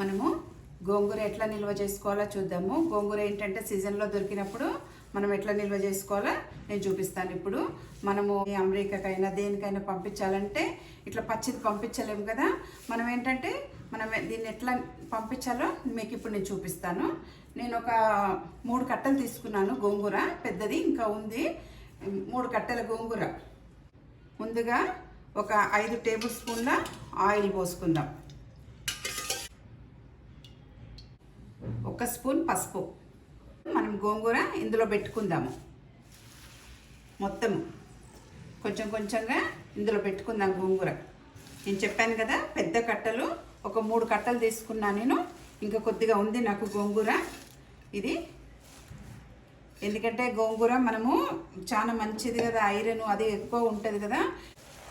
మనము గోంగూర ఎట్లా నిల్వ చేసుకోవాలో చూద్దాము. గోంగూర ఏంటంటే సీజన్లో దొరికినప్పుడు మనం ఎట్లా నిల్వ చేసుకోవాలో నేను చూపిస్తాను. ఇప్పుడు మనము ఈ అమెరికాకైనా దేనికైనా పంపించాలంటే ఇట్లా పచ్చిది పంపించలేము కదా. మనం ఏంటంటే మనం దీన్ని ఎట్లా పంపించాలో మీకు ఇప్పుడు నేను చూపిస్తాను. నేను ఒక మూడు కట్టలు తీసుకున్నాను గోంగూర పెద్దది ఇంకా ఉంది. మూడు కట్టెల గోంగూర. ముందుగా ఒక ఐదు టేబుల్ స్పూన్ల ఆయిల్ పోసుకుందాం. ఒక స్పూన్ పసుపు. మనం గోంగూర ఇందులో పెట్టుకుందాము. మొత్తం కొంచెం కొంచెంగా ఇందులో పెట్టుకుందాం గోంగూర. నేను చెప్పాను కదా పెద్ద కట్టలు ఒక మూడు కట్టలు తీసుకున్నా నేను. ఇంకా కొద్దిగా ఉంది నాకు గోంగూర. ఇది ఎందుకంటే గోంగూర మనము చాలా మంచిది కదా ఐరన్ అది ఎక్కువ ఉంటుంది కదా.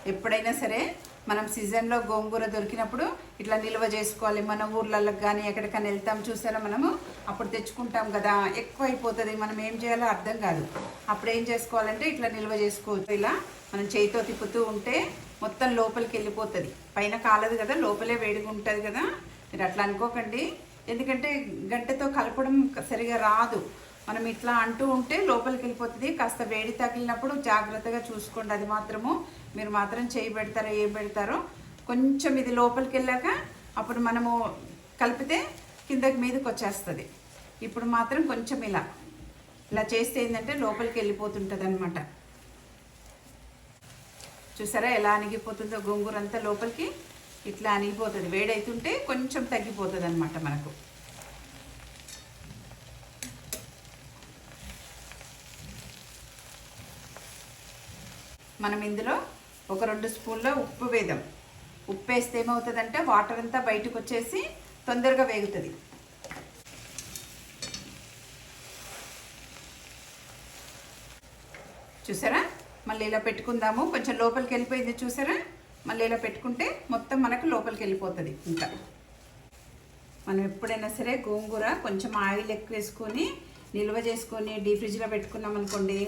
ఎప్పుడైనా సరే మనం సీజన్లో గోంగూర దొరికినప్పుడు ఇట్లా నిల్వ చేసుకోవాలి. మన ఊర్లలోకి కానీ ఎక్కడికైనా వెళ్తాం చూసారా మనము? అప్పుడు తెచ్చుకుంటాం కదా. ఎక్కువ అయిపోతుంది మనం ఏం చేయాలో అర్థం కాదు. అప్పుడు ఏం చేసుకోవాలంటే ఇట్లా నిల్వ చేసుకోవచ్చు. ఇలా మనం చేయితో తిప్పుతూ ఉంటే మొత్తం లోపలికి వెళ్ళిపోతుంది. పైన కాలదు కదా. లోపలే వేడిగా ఉంటుంది కదా. మీరు అట్లా అనుకోకండి. ఎందుకంటే గంటతో కలపడం సరిగా రాదు. మనం ఇట్లా అంటూ ఉంటే లోపలికి వెళ్ళిపోతుంది. కాస్త వేడి తగిలినప్పుడు జాగ్రత్తగా చూసుకోండి. అది మాత్రము మీరు మాత్రం చేయి పెడతారో ఏం పెడతారో కొంచెం ఇది లోపలికి వెళ్ళాక అప్పుడు మనము కలిపితే కిందకి మీదకి వచ్చేస్తుంది. ఇప్పుడు మాత్రం కొంచెం ఇలా ఇలా చేస్తే ఏంటంటే లోపలికి వెళ్ళిపోతుంటుంది అనమాట చూసారా ఎలా అణిగిపోతుందో? గోంగూర అంతా లోపలికి ఇట్లా అణిగిపోతుంది. వేడైతుంటే కొంచెం తగ్గిపోతుంది అనమాట మనకు. మనం ఇందులో ఒక రెండు స్పూన్ల ఉప్పు వేద్దాం. ఉప్పు వేస్తే ఏమవుతుందంటే వాటర్ అంతా బయటకు వచ్చేసి తొందరగా వేగుతుంది. చూసారా? మళ్ళీ ఇలా పెట్టుకుందాము. కొంచెం లోపలికి వెళ్ళిపోయింది చూసారా? మళ్ళీ ఇలా పెట్టుకుంటే మొత్తం మనకు లోపలికి వెళ్ళిపోతుంది ఇంకా. మనం ఎప్పుడైనా సరే గోంగూర కొంచెం ఆయిల్ ఎక్కువ వేసుకొని నిల్వ చేసుకొని డీ ఫ్రిడ్జ్లో పెట్టుకున్నాం అనుకోండి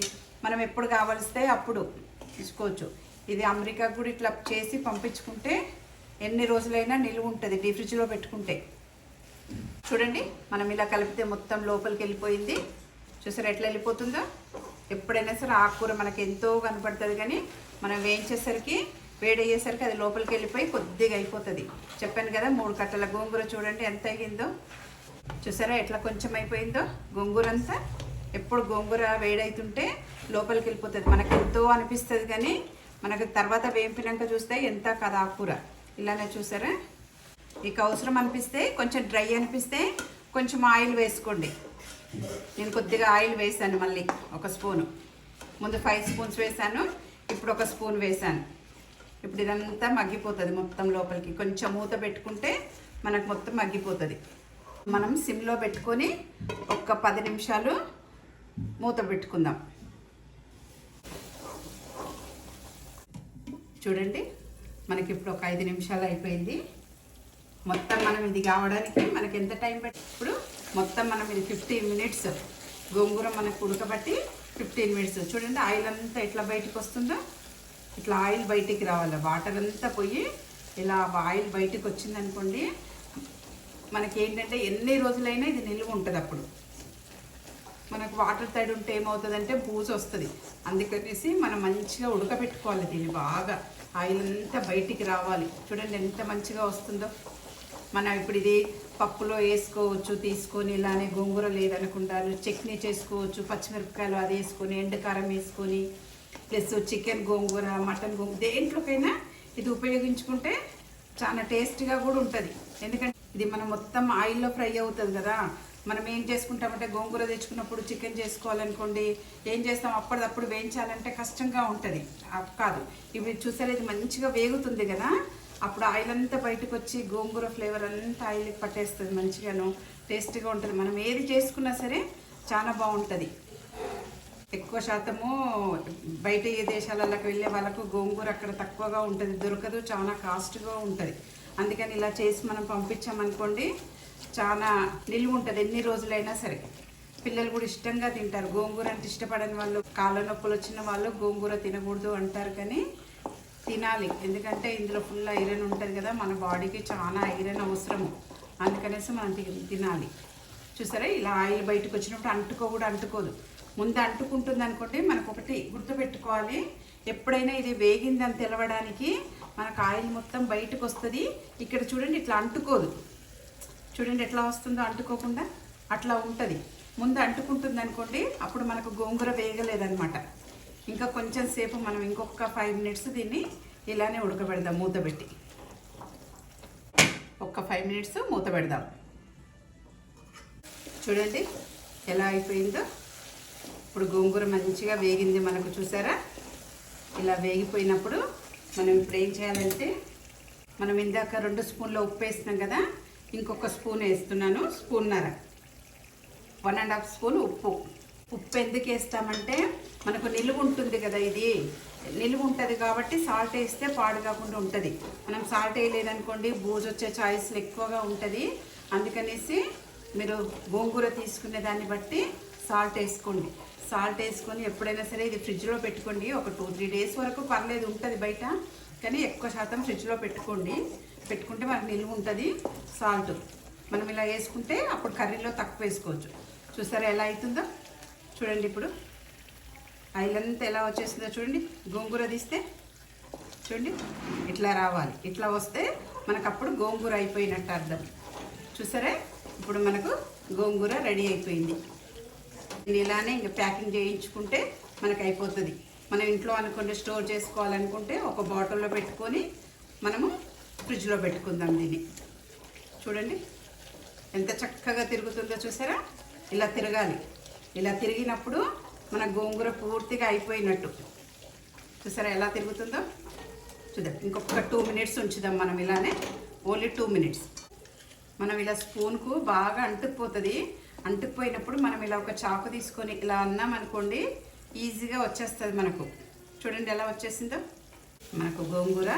మనం ఎప్పుడు కావలిస్తే అప్పుడు తీసుకోవచ్చు. ఇది అమెరికా కూడా ఇట్లా చేసి పంపించుకుంటే ఎన్ని రోజులైనా నిలువ ఉంటుంది డీ ఫ్రిడ్జ్లో పెట్టుకుంటే. చూడండి మనం ఇలా కలిపితే మొత్తం లోపలికి వెళ్ళిపోయింది. చూసారా ఎట్లా వెళ్ళిపోతుందో? ఎప్పుడైనా సరే ఆకుకూర మనకు ఎంతో కనపడుతుంది కానీ మనం వేయించేసరికి వేడి అయ్యేసరికి అది లోపలికి వెళ్ళిపోయి కొద్దిగా అయిపోతుంది. చెప్పాను కదా మూడు కట్టల గోంగూర చూడండి ఎంత అయ్యిందో. చూసారా ఎట్లా కొంచెం అయిపోయిందో? గోంగూర అంతా ఎప్పుడు గోంగూర వేడైతుంటే లోపలికి వెళ్ళిపోతుంది మనకు ఎంతో అనిపిస్తుంది కానీ మనకు తర్వాత వేంపినాక చూస్తే ఎంత కదా కూర. ఇలానే చూసారా? ఇక అవసరం అనిపిస్తే కొంచెం డ్రై అనిపిస్తే కొంచెం ఆయిల్ వేసుకోండి. నేను కొద్దిగా ఆయిల్ వేసాను మళ్ళీ ఒక స్పూను. ముందు ఫైవ్ స్పూన్స్ వేసాను ఇప్పుడు ఒక స్పూన్ వేసాను. ఇప్పుడు ఇదంతా మగ్గిపోతుంది మొత్తం లోపలికి. కొంచెం మూత పెట్టుకుంటే మనకు మొత్తం మగ్గిపోతుంది. మనం సిమ్లో పెట్టుకొని ఒక్క పది నిమిషాలు మూత పెట్టుకుందాం. చూడండి. మనకి ఇప్పుడు ఒక ఐదు నిమిషాలు అయిపోయింది. మొత్తం మనం ఇది కావడానికి మనకి ఎంత టైం పట్టి ఇప్పుడు మొత్తం మనం ఇది ఫిఫ్టీన్ మినిట్స్ గోంగూర మనకు ఉడకబట్టి ఫిఫ్టీన్ మినిట్స్ చూడండి ఆయిల్ అంతా ఎట్లా బయటకు వస్తుందో? ఇట్లా ఆయిల్ బయటికి రావాలి. వాటర్ అంతా పోయి ఇలా ఆయిల్ బయటకు వచ్చిందనుకోండి మనకి ఏంటంటే ఎన్ని రోజులైనా ఇది నిల్వ ఉంటుంది అప్పుడు. మనకు వాటర్ తడి ఉంటే ఏమవుతుందంటే బూజు వస్తుంది. అందుకనేసి మనం మంచిగా ఉడకబెట్టుకోవాలి దీన్ని బాగా. ఆయిల్ అంతా బయటికి రావాలి. చూడండి ఎంత మంచిగా వస్తుందో. మనం ఇప్పుడు ఇది పప్పులో వేసుకోవచ్చు తీసుకొని ఇలానే గోంగూర లేదనుకుంటారు. చట్నీ చేసుకోవచ్చు పచ్చిమిరపకాయలు అది వేసుకొని ఎండకారం వేసుకొని ప్లస్ చికెన్ గోంగూర మటన్ గోంగూర దేంట్లోకైనా ఇది ఉపయోగించుకుంటే చాలా టేస్ట్గా కూడా ఉంటుంది. ఎందుకంటే ఇది మనం మొత్తం ఆయిల్లో ఫ్రై అవుతుంది కదా. మనం ఏం చేసుకుంటామంటే గోంగూర తెచ్చుకున్నప్పుడు చికెన్ చేసుకోవాలనుకోండి ఏం చేస్తాం? అప్పటిదప్పుడు వేయించాలంటే కష్టంగా ఉంటుంది. కాదు. ఇప్పుడు చూసారు ఇది మంచిగా వేగుతుంది కదా? అప్పుడు ఆయిల్ అంతా బయటకు వచ్చి గోంగూర ఫ్లేవర్ అంతా ఆయిల్ పట్టేస్తుంది మంచిగాను. టేస్టీగా ఉంటుంది. మనం ఏది చేసుకున్నా సరే చాలా బాగుంటుంది. ఎక్కువ శాతము బయట ఏ దేశాలకు వెళ్ళే వాళ్ళకు గోంగూర అక్కడ తక్కువగా ఉంటుంది. దొరకదు. చాలా కాస్ట్గా ఉంటుంది. అందుకని ఇలా చేసి మనం పంపించామనుకోండి చాలా నిలువ ఉంటుంది ఎన్ని రోజులైనా సరే. పిల్లలు కూడా ఇష్టంగా తింటారు. గోంగూర అంటే ఇష్టపడని వాళ్ళు కాళ్ళ నొప్పులు వచ్చిన వాళ్ళు గోంగూర తినకూడదు అంటారు కానీ తినాలి. ఎందుకంటే ఇందులో ఫుల్ ఐరన్ ఉంటుంది కదా. మన బాడీకి చాలా ఐరన్ అవసరము అందుకనేసి మనం తినాలి. చూసారా? ఇలా ఆయిల్ బయటకు వచ్చినప్పుడు అంటుకో కూడా అంటుకోదు. ముందు అంటుకుంటుంది అనుకోండి మనకు ఒకటి గుర్తుపెట్టుకోవాలి. ఎప్పుడైనా ఇది వేగిందని తెలవడానికి మనకు ఆయిల్ మొత్తం బయటకు వస్తుంది ఇక్కడ చూడండి ఇట్లా అంటుకోదు. చూడండి ఎట్లా వస్తుందో అంటుకోకుండా అట్లా ఉంటుంది. ముందు అంటుకుంటుంది అనుకోండి అప్పుడు మనకు గోంగూర వేగలేదనమాట. ఇంకా కొంచెం సేపు మనం ఇంకొక ఫైవ్ మినిట్స్ దీన్ని ఇలానే ఉడకబెడదాం మూత పెట్టి. ఒక్క ఫైవ్ మినిట్స్ మూత పెడదాం. చూడండి ఎలా అయిపోయిందో. ఇప్పుడు గోంగూర మంచిగా వేగింది మనకు చూసారా? ఇలా వేగిపోయినప్పుడు మనం ఇప్పుడు ఏం చేయాలంటే మనం ఇందాక రెండు స్పూన్ల ఉప్పు వేసినాం కదా ఇంకొక స్పూన్ వేస్తున్నాను స్పూన్నర. వన్ అండ్ హాఫ్ స్పూన్ ఉప్పు. ఉప్పు ఎందుకు వేస్తామంటే మనకు నిలువ ఉంటుంది కదా ఇది. నిలువ ఉంటుంది కాబట్టి సాల్ట్ వేస్తే పాడు కాకుండా ఉంటుంది. మనం సాల్ట్ వేయలేదనుకోండి బూజు వచ్చే ఛాయిస్లు ఎక్కువగా ఉంటుంది. అందుకనేసి మీరు గోంగూర తీసుకునే దాన్ని బట్టి సాల్ట్ వేసుకోండి. సాల్ట్ వేసుకొని ఎప్పుడైనా సరే ఇది ఫ్రిడ్జ్లో పెట్టుకోండి. ఒక టూ త్రీ డేస్ వరకు పర్లేదు ఉంటుంది బయట. కానీ ఎక్కువ శాతం ఫ్రిడ్జ్లో పెట్టుకోండి. పెట్టుకుంటే మనకు నిలువ ఉంటుంది సాల్ట్. మనం ఇలా వేసుకుంటే అప్పుడు కర్రీలో తక్కువ వేసుకోవచ్చు. చూసారా ఎలా అవుతుందో చూడండి ఇప్పుడు. ఆయిల్ అంతా ఎలా వచ్చేసిందో చూడండి. గోంగూర తీస్తే చూడండి ఇట్లా రావాలి. ఇట్లా వస్తే మనకు అప్పుడు గోంగూర అయిపోయినట్టు అర్థం. చూసారా? ఇప్పుడు మనకు గోంగూర రెడీ అయిపోయింది. దీన్ని ఇలానే ఇంకా ప్యాకింగ్ చేయించుకుంటే మనకు అయిపోతుంది. మనం ఇంట్లో అనుకుంటే స్టోర్ చేసుకోవాలనుకుంటే ఒక బాటిల్లో పెట్టుకొని మనము ఫ్రిడ్జ్లో పెట్టుకుందాం దీన్ని. చూడండి ఎంత చక్కగా తిరుగుతుందో చూసారా? ఇలా తిరగాలి. ఇలా తిరిగినప్పుడు మన గోంగూర పూర్తిగా అయిపోయినట్టు. చూసారా ఎలా తిరుగుతుందో? చూద్దాం ఇంకొక టూ మినిట్స్ ఉంచుదాం మనం ఇలానే. ఓన్లీ టూ మినిట్స్ మనం ఇలా స్పూన్కు బాగా అంటుకుపోతుంది. అంటుకుపోయినప్పుడు మనం ఇలా ఒక చాకు తీసుకొని ఇలా అన్నాం అనుకోండి ఈజీగా వచ్చేస్తుంది మనకు. చూడండి ఎలా వచ్చేసిందో. మనకు గోంగూర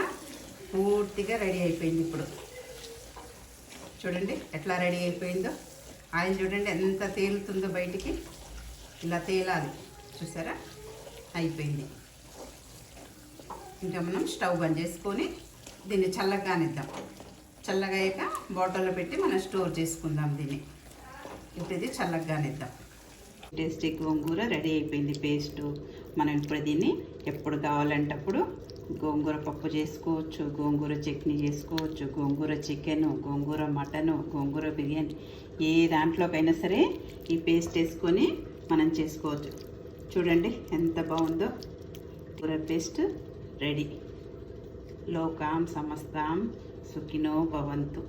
పూర్తిగా రెడీ అయిపోయింది ఇప్పుడు. చూడండి ఎట్లా రెడీ అయిపోయిందో. ఆయిల్ చూడండి ఎంత తేలుతుందో బయటికి. ఇలా తేలాలి. చూసారా? అయిపోయింది. ఇంకా మనం స్టవ్ బంద్ చేసుకొని దీన్ని చల్లగానిద్దాం. చల్లగా అయ్యాక బాటిల్లో పెట్టి మనం స్టోర్ చేసుకుందాం దీన్ని. ఇప్పుడు ఇది చల్లగానిద్దాం. టేస్టీ గోంగూర రెడీ అయిపోయింది పేస్టు. మనం ఇప్పుడు దీన్ని ఎప్పుడు కావాలంటే అప్పుడు గోంగూర పప్పు చేసుకోవచ్చు గోంగూర చట్నీ చేసుకోవచ్చు గోంగూర చికెన్ గోంగూర మటను గోంగూర బిర్యానీ ఏ దాంట్లోకైనా సరే ఈ పేస్ట్ వేసుకొని మనం చేసుకోవచ్చు. చూడండి ఎంత బాగుందో. కూర పేస్ట్ రెడీ లోకాం సమస్తాం సుఖినో భవంతు.